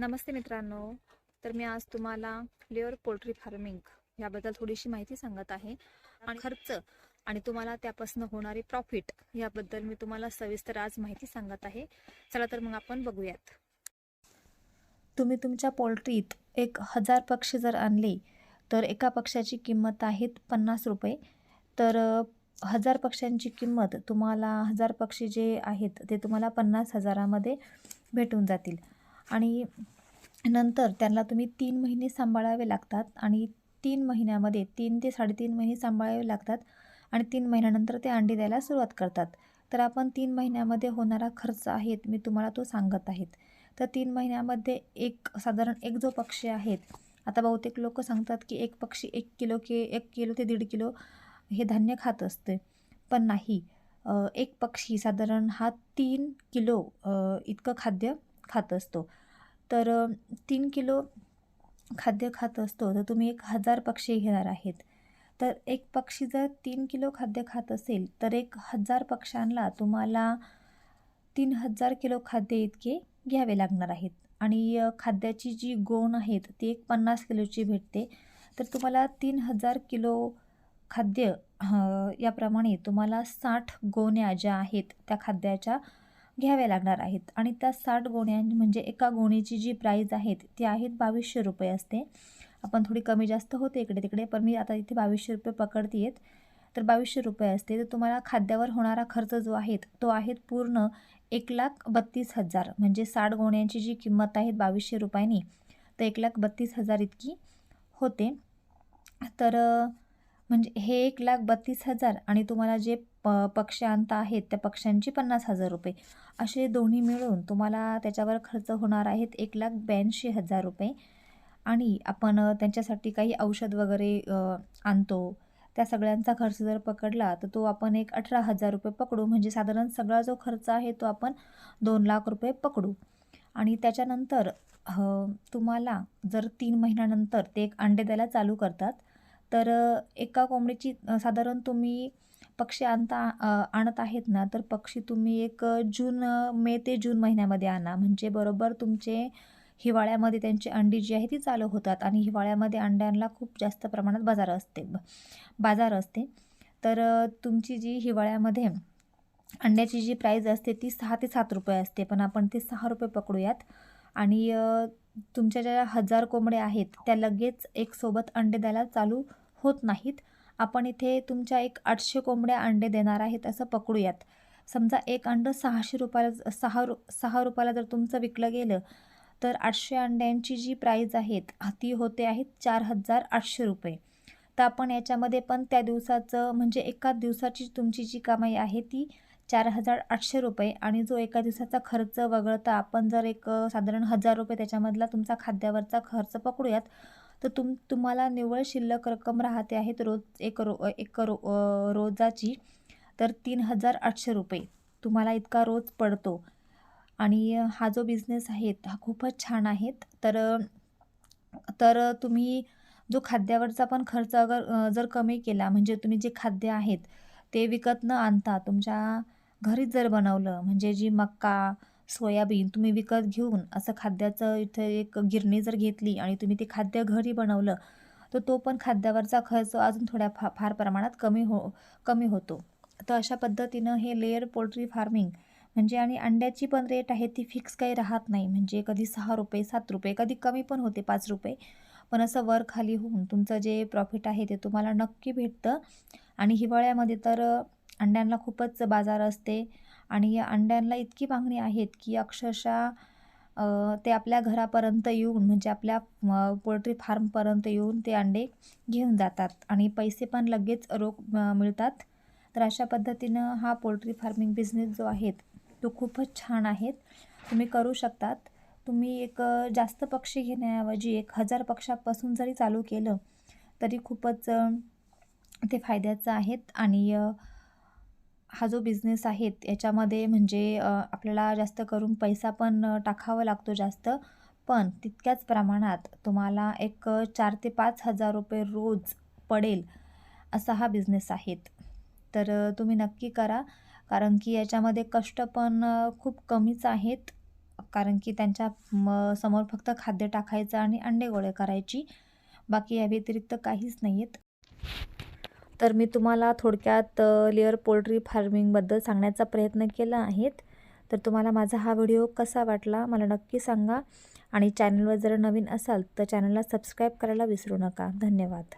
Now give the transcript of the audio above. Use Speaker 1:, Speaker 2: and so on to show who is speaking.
Speaker 1: नमस्ते मित्रांनो. तर मी आज तुम्हाला लेअर पोल्ट्री फार्मिंग याबद्दल थोडीशी माहिती सांगत आहे. आणि खर्च आणि तुम्हाला त्यापासून होणारी प्रॉफिट याबद्दल मी तुम्हाला सविस्तर आज माहिती सांगत आहे. चला तर मग आपण बघूयात. तुम्ही तुमच्या पोल्ट्रीत एक हजार पक्षी जर आणले तर एका पक्षाची किंमत आहे पन्नास रुपये. तर हजार पक्ष्यांची किंमत तुम्हाला हजार पक्षी जे आहेत ते तुम्हाला पन्नास हजारामध्ये भेटून जातील. आणि नंतर त्यांना तुम्ही तीन महिने सांभाळावे लागतात आणि तीन महिन्यामध्ये तीन ते साडेतीन महिने सांभाळावे लागतात आणि तीन महिन्यानंतर ते अंडी द्यायला सुरुवात करतात. तर आपण तीन महिन्यामध्ये होणारा खर्च आहेत मी तुम्हाला तो सांगत आहेत. तर तीन महिन्यामध्ये एक साधारण एक जो पक्षी आहेत आता बहुतेक लोक सांगतात की एक पक्षी एक किलो के एक किलो ते दीड किलो हे धान्य खात असते. पण नाही. एक पक्षी साधारण हा तीन किलो इतकं खाद्य खात असतो. तर तीन किलो खाद्य खात असतो तर तुम्ही एक हजार पक्षी घेणार आहेत. तर एक पक्षी जर तीन किलो खाद्य खात असेल तर एक हजार पक्ष्यांना तुम्हाला तीन हजार किलो खाद्य इतके घ्यावे लागणार आहेत. आणि खाद्याची जी गोण आहेत ती एक पन्नास किलोची भेटते. तर तुम्हाला तीन हजार किलो खाद्य याप्रमाणे तुम्हाला साठ गोण्या ज्या आहेत त्या खाद्याच्या घ्याव्या लागणार आहेत. आणि त्या साठ गोण्या म्हणजे एका गोणीची जी प्राईज आहेत ती आहेत बावीसशे रुपये असते. आपण थोडी कमी जास्त होते इकडे तिकडे पण मी आता इथे बावीसशे रुपये पकडते आहेत तर बावीसशे रुपये असते. तर तुम्हाला खाद्यावर होणारा खर्च जो आहे तो आहे पूर्ण एक लाख बत्तीस हजार. म्हणजे साठ गोण्यांची जी किंमत आहे बावीसशे रुपयांनी तर एक लाख बत्तीस हजार इतकी होते. तर म्हणजे हे एक लाख बत्तीस हजार आणि तुम्हाला जे प पक्षी आणता आहेत त्या पक्ष्यांची पन्नास हजार रुपये. असे दोन्ही मिळून तुम्हाला त्याच्यावर खर्च होणार आहेत एक लाख ब्याऐंशी हजार रुपये. आणि आपण त्यांच्यासाठी काही औषध वगैरे आणतो. त्या सगळ्यांचा खर्च जर पकडला तर तो आपण एक अठरा हजार रुपये पकडू. म्हणजे साधारण सगळा जो खर्च आहे तो आपण दोन लाख रुपये पकडू. आणि त्याच्यानंतर तुम्हाला जर तीन महिन्यानंतर ते एक अंडे द्यायला चालू करतात तर एका कोंबडीची साधारण तुम्ही पक्षी आणता आणत आहेत ना तर पक्षी तुम्ही एक जून मे ते जून महिन्यामध्ये आणा. म्हणजे बरोबर तुमचे हिवाळ्यामध्ये त्यांची अंडी जी आहे ती चालू होतात आणि हिवाळ्यामध्ये अंड्यांना खूप जास्त प्रमाणात बाजार असते बाजार असते. तर तुमची जी हिवाळ्यामध्ये अंड्याची जी प्राईज असते ती सहा ते सात रुपये असते. पण आपण ते सहा रुपये पकडूयात आणि तुमच्या ज्या हजार कोंबड्या आहेत त्या लगेच एक सोबत अंडे द्यायला चालू होत नाहीत. आपण इथे तुमच्या एक आठशे कोंबड्या अंडे देणार आहेत असं पकडूयात. समजा एक अंडं सहाशे रुपयाला सहा रु सहा रुपयाला जर तुमचं विकलं गेलं तर आठशे अंड्यांची जी प्राईज आहेत ती होते आहेत चार हजार आठशे रुपये. तर आपण याच्यामध्ये पण त्या दिवसाचं म्हणजे एका दिवसाची तुमची जी कमाई आहे ती चार हजार आठशे रुपये आणि जो एका दिवसाचा खर्च वगळता आपण जर एक साधारण हजार रुपये त्याच्यामधला तुमचा खाद्यावरचा खर्च पकडूयात तर तुम तुम्हाला निव्वळ शिल्लक रक्कम राहते आहेत रोज एक रो एक रो रोजाची तर तीन हजार आठशे रुपये तुम्हाला इतका रोज पडतो. आणि हा जो बिझनेस आहे हा खूपच छान आहेत. तर तर तुम्ही जो खाद्यावरचा पण खर्च अगर जर कमी केला म्हणजे तुम्ही जे खाद्य आहेत ते विकत न आणता तुमच्या घरीच जर बनवलं म्हणजे जी मक्का सोयाबीन तुम्ही विकत घेऊन असं खाद्याचं इथे एक गिरणी जर घेतली आणि तुम्ही ते खाद्य घरी बनवलं तर तो पण खाद्यावरचा खर्च अजून थोड्या फा फार प्रमाणात कमी हो कमी होतो. तर अशा पद्धतीनं हे लेअर पोल्ट्री फार्मिंग म्हणजे आणि अंड्याची पण रेट आहे ती फिक्स काही राहत नाही. म्हणजे कधी सहा रुपये सात रुपये कधी कमी पण होते पाच रुपये. पण असं वर खाली होऊन तुमचं जे प्रॉफिट आहे ते तुम्हाला नक्की भेटतं. आणि हिवाळ्यामध्ये तर अंड्यांना खूपच बाजार असते आणि या अंड्यांना इतकी मागणी आहेत की अक्षरशः ते आपल्या घरापर्यंत येऊन म्हणजे आपल्या पोल्ट्री फार्मपर्यंत येऊन ते अंडे घेऊन जातात आणि पैसे पण लगेच रोख मिळतात. तर अशा पद्धतीनं हा पोल्ट्री फार्मिंग बिझनेस जो आहे तो खूपच छान आहेत तुम्ही करू शकतात. तुम्ही एक जास्त पक्षी घेण्याऐवजी एक हजार पक्षापासून जरी चालू केलं तरी खूपच ते फायद्याचं आहेत आणि हा जो बिझनेस आहे याच्यामध्ये म्हणजे आपल्याला जास्त करून पैसा पण टाकावा लागतो जास्त. पण तितक्याच प्रमाणात तुम्हाला एक चार ते पाच हजार रुपये रोज पडेल असा हा बिझनेस आहेत तर तुम्ही नक्की करा. कारण की याच्यामध्ये कष्ट पण खूप कमीच आहेत. कारण की त्यांच्या म समोर फक्त खाद्य टाकायचं आणि अंडे गोळे करायची. बाकी या व्यतिरिक्त काहीच नाही आहेत तर मी तुम्हाला थोडक्यात लेअर पोल्ट्री फार्मिंगबद्दल सांगण्याचा प्रयत्न केला आहेत तर तुम्हाला माझा हा व्हिडिओ कसा वाटला मला नक्की सांगा. आणि चॅनलवर जर नवीन असाल तर चॅनलला सबस्क्राईब करायला विसरू नका. धन्यवाद.